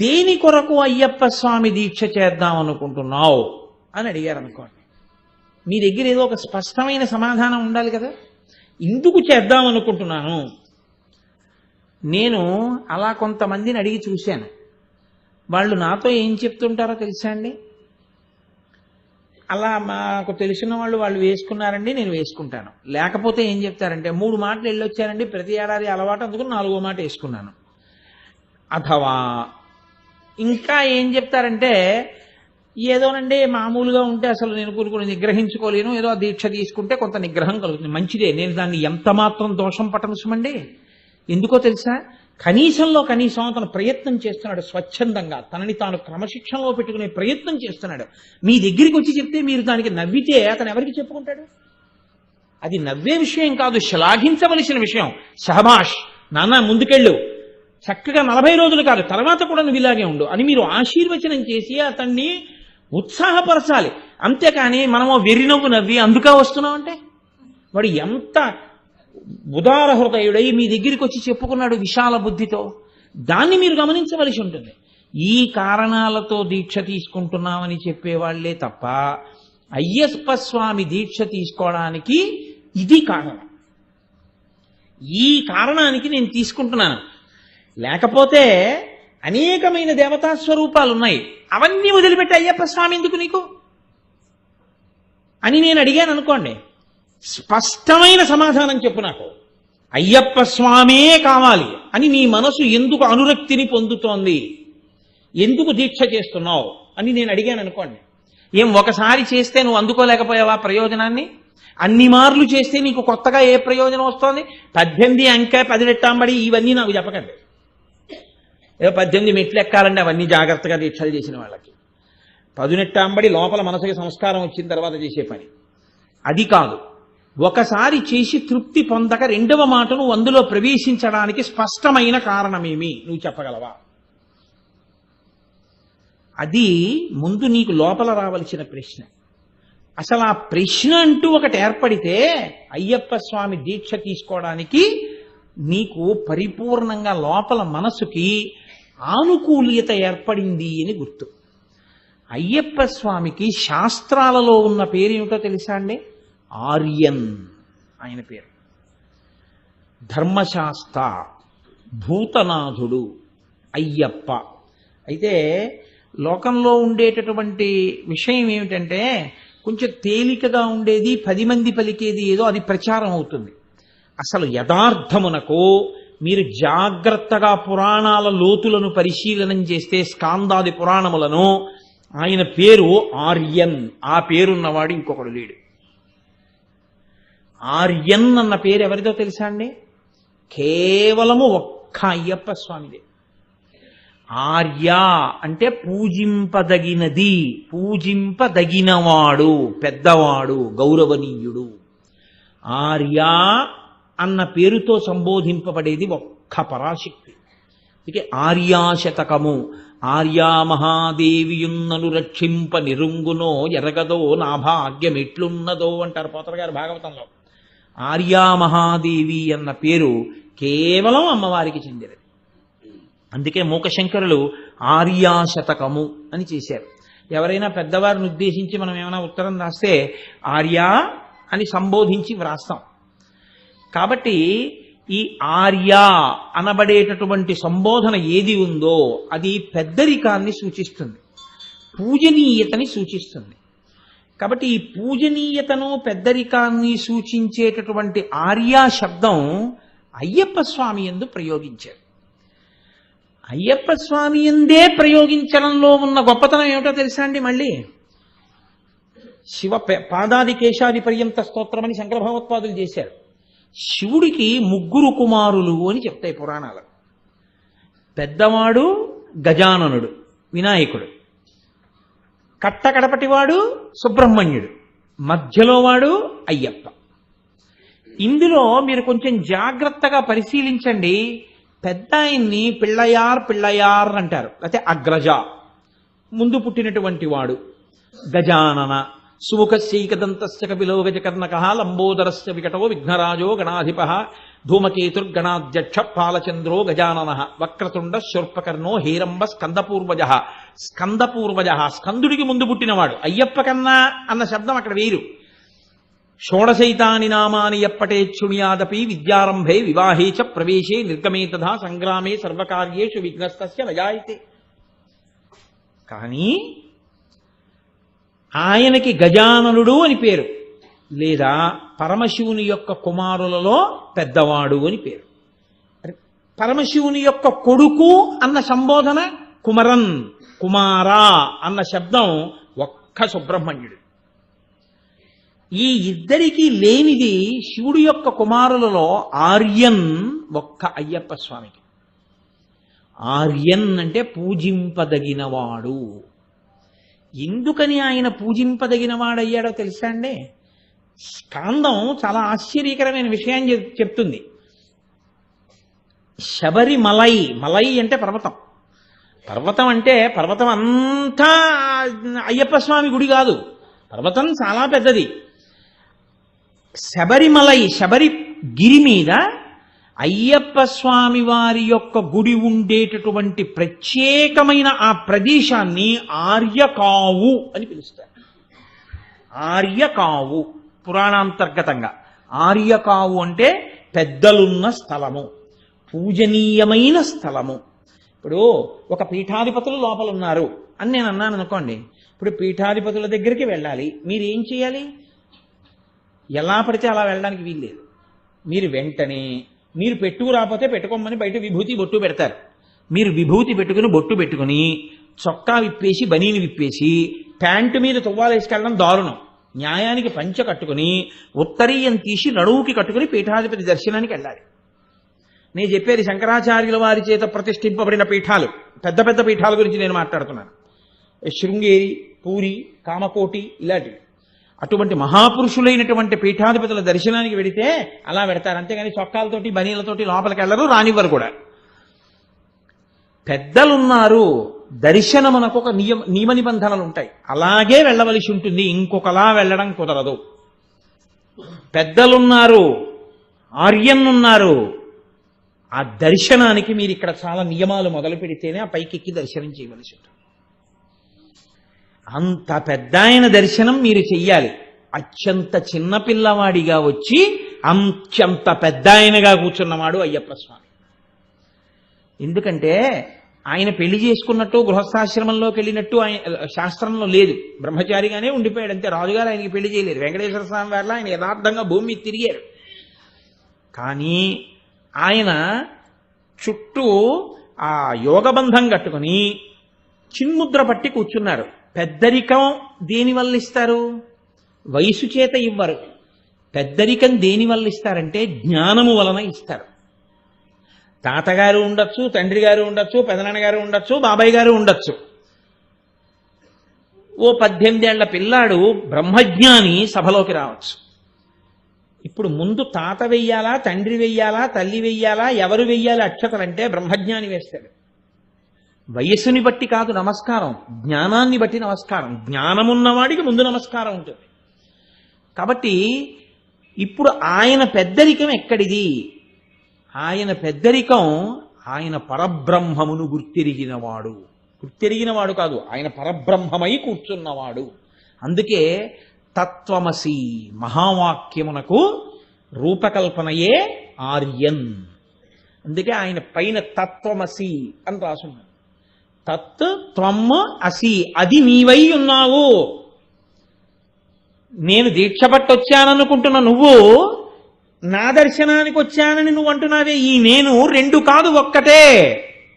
దేని కొరకు అయ్యప్ప స్వామి దీక్ష చేద్దాం అనుకుంటున్నావు? అని అడిగారు అనుకోండి మీ దగ్గర ఏదో ఒక స్పష్టమైన సమాధానం ఉండాలి కదా? ఇందుకు చేద్దాం అనుకుంటున్నాను? నేను అలా కొంతమందిని అడిగి చూశాను. వాళ్ళు నాతో ఏం చెప్తుంటారో తెలుసా అండి? అలా మాకు తెలిసిన వాళ్ళు వాళ్ళు వేసుకున్నారండి నేను వేసుకుంటాను. లేకపోతే ఏం చెప్తారంటే మూడు మాటలు వెళ్ళొచ్చారండి ప్రతి ఏడాది అలవాటు అందుకుని నాలుగో మాట వేసుకున్నాను. అథవా ఇంకా ఏం చెప్తారంటే ఏదోనండి మామూలుగా ఉంటే అసలు నేను కొన్ని నిగ్రహించుకోలేను ఏదో దీక్ష తీసుకుంటే కొంత నిగ్రహం కలుగుతుంది. మంచిదే నేను దాన్ని ఎంత మాత్రం దోషం పట్టనుసమండి ఎందుకో తెలుసా? కనీసంలో కనీసం అతను ప్రయత్నం చేస్తున్నాడు స్వచ్ఛందంగా. తనని తాను క్రమశిక్షణలో పెట్టుకునే ప్రయత్నం చేస్తున్నాడు. మీ దగ్గరికి వచ్చి చెప్తే మీరు దానికి నవ్వితే అతను ఎవరికి చెప్పుకుంటాడు? అది నవ్వే విషయం కాదు శ్లాఘించవలసిన విషయం. సహబాష్ నాన్న ముందుకెళ్ళు. చక్కగా నలభై రోజులు కాదు తర్వాత కూడా నువ్వు ఇలాగే ఉండు అని మీరు ఆశీర్వచనం చేసి అతన్ని ఉత్సాహపరచాలి. అంతేకాని మనము వెర్రినవ్వు నవ్వి అందుకా వస్తున్నాం అంటే వాడు ఎంత ఉదార హృదయుడై మీ దగ్గరికి వచ్చి చెప్పుకున్నాడు విశాల బుద్ధితో. దాన్ని మీరు గమనించవలసి ఉంటుంది. ఈ కారణాలతో దీక్ష తీసుకుంటున్నామని చెప్పేవాళ్ళే తప్ప అయ్యప్ప స్వామి దీక్ష తీసుకోవడానికి ఇది కారణం. ఈ కారణానికి నేను తీసుకుంటున్నాను. లేకపోతే అనేకమైన దేవతా స్వరూపాలు ఉన్నాయి అవన్నీ వదిలిపెట్టి అయ్యప్ప స్వామి ఎందుకు నీకు? అని నేను అడిగాను అనుకోండి. స్పష్టమైన సమాధానం చెప్పు నాకు. అయ్యప్ప స్వామే కావాలి అని నీ మనసు ఎందుకు అనురక్తిని పొందుతోంది? ఎందుకు దీక్ష చేస్తున్నావు? అని నేను అడిగాను అనుకోండి. ఏం ఒకసారి చేస్తే నువ్వు అందుకోలేకపోయావా ప్రయోజనాన్ని? అన్ని మార్లు చేస్తే నీకు కొత్తగా ఏ ప్రయోజనం వస్తోంది? పద్దెనిమిది అంకె పది రెట్టాంబడి ఇవన్నీ నాకు చెప్పకండి. ఏదో పద్దెనిమిది మెట్లు ఎక్కాలండి అవన్నీ జాగ్రత్తగా దీక్షలు చేసిన వాళ్ళకి. పదునెట్టాంబడి లోపల మనసుకి సంస్కారం వచ్చిన తర్వాత చేసే పని. అది కాదు. ఒకసారి చేసి తృప్తి పొందక రెండవ మాటను అందులో ప్రవేశించడానికి స్పష్టమైన కారణమేమి? నువ్వు చెప్పగలవా? అది ముందు నీకు లోపల రావలసిన ప్రశ్న. అసలు ఆ ప్రశ్న అంటూ ఒకటి ఏర్పడితే అయ్యప్ప స్వామి దీక్ష తీసుకోవడానికి నీకు పరిపూర్ణంగా లోపల మనసుకి ఆనుకూల్యత ఏర్పడింది అని గుర్తు. అయ్యప్ప స్వామికి శాస్త్రాలలో ఉన్న పేరు ఏమిటో తెలుసా అండి? ఆర్యన్ ఆయన పేరు. ధర్మశాస్త్ర భూతనాథుడు అయ్యప్ప. అయితే లోకంలో ఉండేటటువంటి విషయం ఏమిటంటే కొంచెం తేలికగా ఉండేది పది మంది పలికేది ఏదో అది ప్రచారం అవుతుంది. అసలు యథార్థమునకు మీరు జాగ్రత్తగా పురాణాల లోతులను పరిశీలనం చేస్తే స్కాందాది పురాణములను ఆయన పేరు ఆర్యన్. ఆ పేరున్నవాడు ఇంకొకడు లేడు. ఆర్యన్ అన్న పేరు ఎవరిదో తెలుసా అండి? కేవలము ఒక్క అయ్యప్ప స్వామిదే. ఆర్య అంటే పూజింపదగినది పూజింపదగినవాడు పెద్దవాడు గౌరవనీయుడు. ఆర్య అన్న పేరుతో సంబోధింపబడేది ఒక్క పరాశక్తి. అందుకే ఆర్యాశతకము. ఆర్యా మహాదేవియున్నను రక్షింప నిరుంగునో ఎరగదో నా భాగ్యం ఎట్లున్నదో అంటారు పోతర గారు భాగవతంలో. ఆర్యా మహాదేవి అన్న పేరు కేవలం అమ్మవారికి చెందినది. అందుకే మూకశంకరులు ఆర్యాశతకము అని చేశారు. ఎవరైనా పెద్దవారిని ఉద్దేశించి మనం ఏమైనా ఉత్తరం రాస్తే ఆర్యా అని సంబోధించి వ్రాస్తాం. కాబట్టి ఈ ఆర్య అనబడేటటువంటి సంబోధన ఏది ఉందో అది పెద్దరికాన్ని సూచిస్తుంది. పూజనీయతని సూచిస్తుంది. కాబట్టి ఈ పూజనీయతను పెద్దరికాన్ని సూచించేటటువంటి ఆర్యా శబ్దం అయ్యప్ప స్వామి ఎందు ప్రయోగించారు. అయ్యప్ప స్వామి ఎందే ప్రయోగించడంలో ఉన్న గొప్పతనం ఏమిటో తెలుసా అండి మళ్ళీ? శివ పాదాది కేశాది పర్యంత స్తోత్రం అని శంకర భగవత్పాదులు చేశారు. శివుడికి ముగ్గురు కుమారులు అని చెప్తాయి పురాణాలు. పెద్దవాడు గజాననుడు వినాయకుడు. కట్టకడపటివాడు సుబ్రహ్మణ్యుడు. మధ్యలో వాడు అయ్యప్ప. ఇందులో మీరు కొంచెం జాగ్రత్తగా పరిశీలించండి. పెద్ద ఆయన్ని పిళ్ళయార్ పిళ్ళయార్ అంటారు. అయితే అగ్రజ. ముందు పుట్టినటువంటి వాడు గజానన. సుముఖస్యైకదంతస్య కపిలోగజకర్ణక లంబోదరస్య వికటో విఘ్నరాజో గణాధిప ధూమకేతుర్గణాధ్యక్ష పాలచంద్రో గజానన వక్రతుండ శుర్పకర్ణో హీరంబ స్కందపూర్వజ స్కందపూర్వజ స్కందుడికి ముందు పుట్టినవాడు. అయ్యప్ప కన్నా అన్న శబ్దం అక్కడ వేరు. షోడశైతాని నామాని ఎప్పటేచ్చుణ్యాదపి విద్యారంభే వివాహే చ ప్రవేశే నిర్గమే తథా సంగ్రామే సర్వకార్యేషు విఘ్నస్తస్య నజాయితే. కానీ ఆయనకి గజాననుడు అని పేరు. లేదా పరమశివుని యొక్క కుమారులలో పెద్దవాడు అని పేరు. పరమశివుని యొక్క కొడుకు అన్న సంబోధన కుమరన్ కుమారా అన్న శబ్దం ఒక్క సుబ్రహ్మణ్యుడు. ఈ ఇద్దరికీ లేనిది శివుడి యొక్క కుమారులలో ఆర్యన్ ఒక్క అయ్యప్ప స్వామికి. ఆర్యన్ అంటే పూజింపదగినవాడు. ఎందుకని ఆయన పూజింపదగిన వాడయ్యాడో తెలుసా అండి? స్కాందం చాలా ఆశ్చర్యకరమైన విషయం చెప్- చెప్తుంది. శబరి మలై మలై అంటే పర్వతం. పర్వతం అంటే పర్వతం అంతా అయ్యప్ప స్వామి గుడి కాదు. పర్వతం చాలా పెద్దది. శబరిమలై శబరి గిరి మీద అయ్యప్ప స్వామి వారి యొక్క గుడి ఉండేటటువంటి ప్రత్యేకమైన ఆ ప్రదేశాన్ని ఆర్యకావు అని పిలుస్తారు. ఆర్యకావు పురాణాంతర్గతంగా. ఆర్యకావు అంటే పెద్దలున్న స్థలము పూజనీయమైన స్థలము. ఇప్పుడు ఒక పీఠాధిపతులు లోపల ఉన్నారు అని నేను అన్నాను అనుకోండి. ఇప్పుడు పీఠాధిపతుల దగ్గరికి వెళ్ళాలి. మీరు ఏం చేయాలి? ఎలా పడితే అలా వెళ్ళడానికి వీల్లేదు. మీరు వెంటనే మీరు పెట్టుకు రాకపోతే పెట్టుకోమని బయట విభూతి బొట్టు పెడతారు. మీరు విభూతి పెట్టుకుని బొట్టు పెట్టుకుని చొక్కా విప్పేసి బనీని విప్పేసి ప్యాంటు మీద తువ్వాలేసుకెళ్ళడం దారుణం. న్యాయానికి పంచ కట్టుకుని ఉత్తరీయం తీసి నడువుకి కట్టుకుని పీఠాధిపతి దర్శనానికి వెళ్ళాలి. నేను చెప్పేది శంకరాచార్యుల వారి చేత ప్రతిష్ఠింపబడిన పీఠాలు. పెద్ద పెద్ద పీఠాల గురించి నేను మాట్లాడుతున్నాను. శృంగేరి పూరి కామకోటి ఇలాంటివి. అటువంటి మహాపురుషులైనటువంటి పీఠాధిపతుల దర్శనానికి వెడితే అలా పెడతారు. అంతేగాని చొక్కాలతోటి బనీలతోటి లోపలికి వెళ్ళరు రానివ్వరు కూడా. పెద్దలున్నారు. దర్శనమునకు ఒక నియమ నియమ నిబంధనలు ఉంటాయి. అలాగే వెళ్ళవలసి ఉంటుంది. ఇంకొకలా వెళ్ళడం కుదరదు. పెద్దలున్నారు. ఆర్యన్నున్నారు. ఆ దర్శనానికి మీరు ఇక్కడ చాలా నియమాలు మొదలు పెడితేనే ఆ పైకెక్కి దర్శనం చేయవలసి ఉంటుంది. అంత పెద్ద ఆయన దర్శనం మీరు చెయ్యాలి. అత్యంత చిన్న పిల్లవాడిగా వచ్చి అంత్యంత పెద్ద ఆయనగా కూర్చున్నవాడు అయ్యప్ప స్వామి. ఎందుకంటే ఆయన పెళ్ళి చేసుకున్నట్టు గృహస్థాశ్రమంలోకి వెళ్ళినట్టు ఆయన శాస్త్రంలో లేదు. బ్రహ్మచారిగానే ఉండిపోయాడు అంతే. రాజుగారు ఆయనకి పెళ్ళి చేయలేరు వెంకటేశ్వర స్వామి వారిలో ఆయన యథార్థంగా భూమి తిరిగారు. కానీ ఆయన చుట్టూ ఆ యోగబంధం కట్టుకుని చిన్ముద్ర పట్టి కూర్చున్నారు. పెద్దరికం దేని వల్ల ఇస్తారు? వయసు చేత ఇవ్వరు. పెద్దరికం దేని వల్ల ఇస్తారంటే జ్ఞానము వలన ఇస్తారు. తాతగారు ఉండొచ్చు తండ్రి గారు ఉండొచ్చు పెదనాన్నగారు ఉండొచ్చు బాబాయ్ గారు ఉండొచ్చు. ఓ పద్దెనిమిదేళ్ళ పిల్లాడు బ్రహ్మజ్ఞాని సభలోకి రావచ్చు. ఇప్పుడు ముందు తాత వెయ్యాలా తండ్రి వెయ్యాలా తల్లి వెయ్యాలా ఎవరు వెయ్యాలి అక్షతలంటే బ్రహ్మజ్ఞాని వేస్తాడు. వయస్సుని బట్టి కాదు నమస్కారం. జ్ఞానాన్ని బట్టి నమస్కారం. జ్ఞానమున్నవాడికి ముందు నమస్కారం ఉంటుంది. కాబట్టి ఇప్పుడు ఆయన పెద్దరికం ఎక్కడిది? ఆయన పెద్దరికం ఆయన పరబ్రహ్మమును గుర్తిరిగినవాడు. గుర్తిరిగినవాడు కాదు ఆయన పరబ్రహ్మమై కూర్చున్నవాడు. అందుకే తత్వమసి మహావాక్యమునకు రూపకల్పనయే ఆర్యన్. అందుకే ఆయన పైన తత్వమసి అని రాసున్నాడు. తత్ త్వమ్మ అసి అది నీవై ఉన్నావు. నేను దీక్ష పట్టొచ్చాననుకుంటున్న నువ్వు నా దర్శనానికి వచ్చానని నువ్వు అంటున్నావే ఈ నేను రెండు కాదు ఒక్కటే.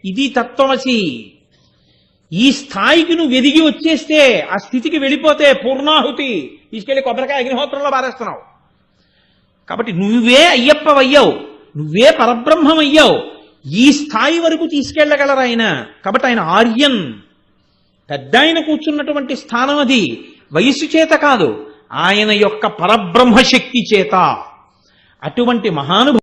ఇది తత్వమసి. ఈ స్థాయికి నువ్వు ఎదిగి వచ్చేస్తే ఆ స్థితికి వెళ్ళిపోతే పూర్ణాహుతి. తీసుకెళ్ళి కొబ్బరికాయ అగ్నిహోత్రంలో బారేస్తున్నావు కాబట్టి నువ్వే అయ్యప్పవయ్యావు. నువ్వే పరబ్రహ్మం అయ్యావు ఈ స్థాయి వరకు తీసుకెళ్ళగలరు ఆయన. కాబట్టి ఆయన ఆర్యన్. పెద్ద ఆయన కూర్చున్నటువంటి స్థానం అది. వయస్సు చేత కాదు. ఆయన యొక్క పరబ్రహ్మ శక్తి చేత. అటువంటి మహానుభావ